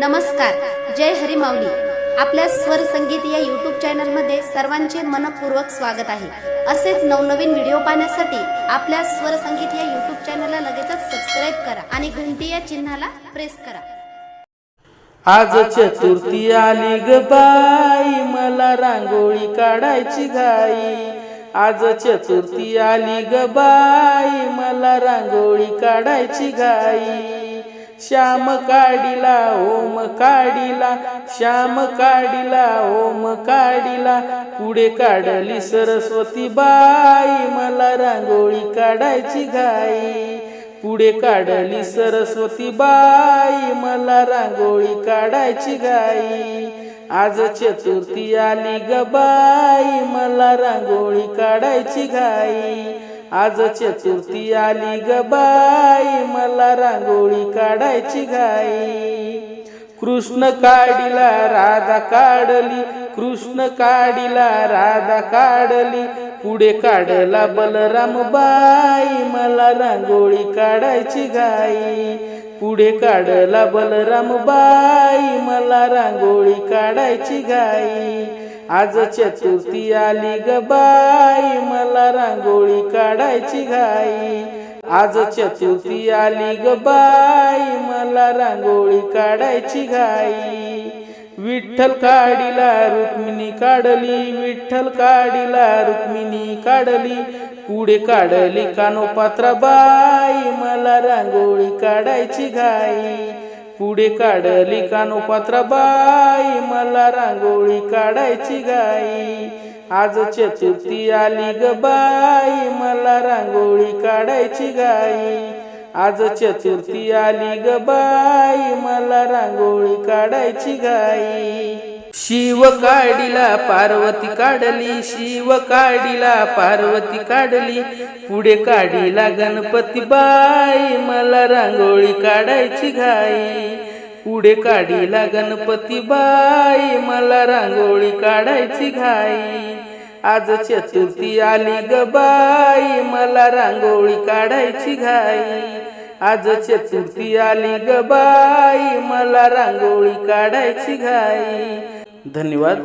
नमस्कार जय हरी माऊली आपल्या स्वर संगीत या यूट्यूब चॅनलमध्ये सर्वांचे मनपूर्वक स्वागत आहे. असेच नवनवीन व्हिडिओ पाहण्यासाठी आपल्या स्वर संगीत या यूट्यूब चॅनलला लगेचच सबस्क्राईब करा आणि घंटी या चिन्हाला प्रेस करा. आज चतुर्थी आली ग बाई मला रांगोळी काढायची घाई. आज चतुर्थी आली ग बाई मला रांगोळी काढायची घाई. श्याम काढिला ओम काढिला. श्याम काढिला ओम काढिला. पुढे काढली सरस्वती बाई मला रांगोळी काढायची घाई. पुढे काढली सरस्वती बाई मला रांगोळी काढायची गाई आज चतुर्थी आली ग बाई मला रांगोळी काढायची घाई. आज चतुर्थी आली ग बाई मला रांगोळी काढायची घाई. कृष्ण काढिला राधा काढली कृष्ण काढिला राधा काढली. पुढे काढला बलराम बाई मला रांगोळी काढायची घाई. पुढे काढला बलराम बाई मला रांगोळी काढायची घाई. आज चतुर्थी आली ग बाई रांगोळी काढायची घाई. आज चतुर्थी आली ग बाई मला रांगोळी काढायची घाई. विठ्ठल काढिला रुक्मिणी काढली विठ्ठल काढिला रुक्मिणी काढली. पुढे काढली कानोपात्रा बाई मला रांगोळी काढायची घाई. पुढे काढली कानोपात्रा बाई मला रांगोळी काढायची घाई. आज चतुर्थी आली ग बाई मला रांगोळी काढायची गाई. आज चतुर्थी आली ग बाई मला रांगोळी काढायची गाई. शिव काढिला पार्वती काढली शिव काढिला पार्वती काढली. पुढे काढिला गणपती बाई मला रांगोळी काढायची घाई पुढे काढीला गणपती बाई मला रांगोळी काढायची घाई. आज चतुर्थी आली ग बाई मला रांगोळी काढायची घाई. आज चतुर्थी आली ग बाई मला रांगोळी काढायची घाई. धन्यवाद.